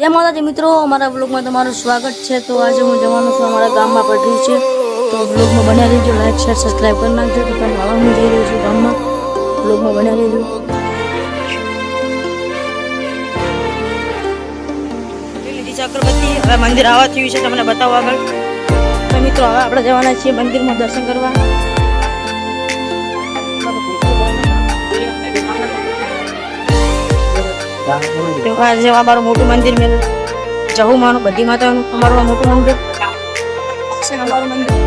જય માતાજી મિત્રો, અમારા બ્લોગમાં તમારું સ્વાગત છે. તો આજે હું જવાનું છું અમારા ગામમાં પડી છે. તો બ્લોગમાં બન્યા રહેજો લાઈક શેર સબસ્ક્રાઈબ કરી નાખજો. તો પણ હવે હું જઈ રહ્યો છું ગામમાં. બ્લોગમાં બન્યા રહેજો. ચક્રવર્તી હવે મંદિર આવવા થયું છે, તમને બતાવો આગળ. મિત્રો, હવે આપણે જવાના છીએ મંદિરમાં દર્શન કરવા. તો આજે અમારું મોટું મંદિર મેં જવું માનું બધી માતાનું અમારું આ મોટું મંદિર છે અમારું મંદિર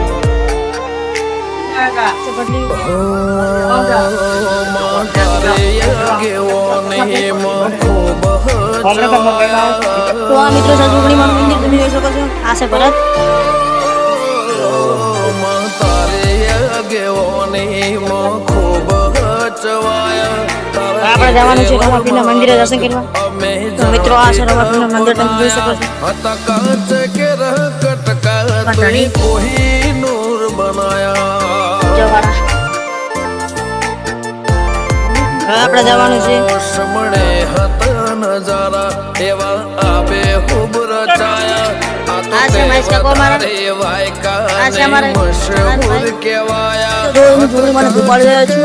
તો બદલી તો આ મિત્રો સજુગણી માનું મંદિર તમે જોઈ શકો છો આ છે ભરત આપણે જવાનું છે રમાપીરના મંદિરે દર્શન કરવા તો મિત્રો આ છે રમાપીરના મંદિર તમે જોઈ શકો છો આપણે જવાનું છે સમણે હતા નજારા એવા આબે ખૂબ રચાયા આ છે મહેશ કાકો અમારા. તારે વાયકા આ છે અમારા મશહૂર ભાઈ. કહેવાયા તો મને ભૂપાડી રહ્યો છું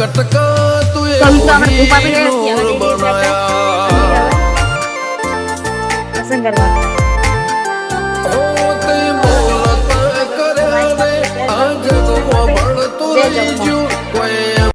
કટકા કવિ તો આપણે ભૂપ આપી રહ્યા છીએ હવે જઈ આપણે પ્રસંગ કરવા આજે તો મળતું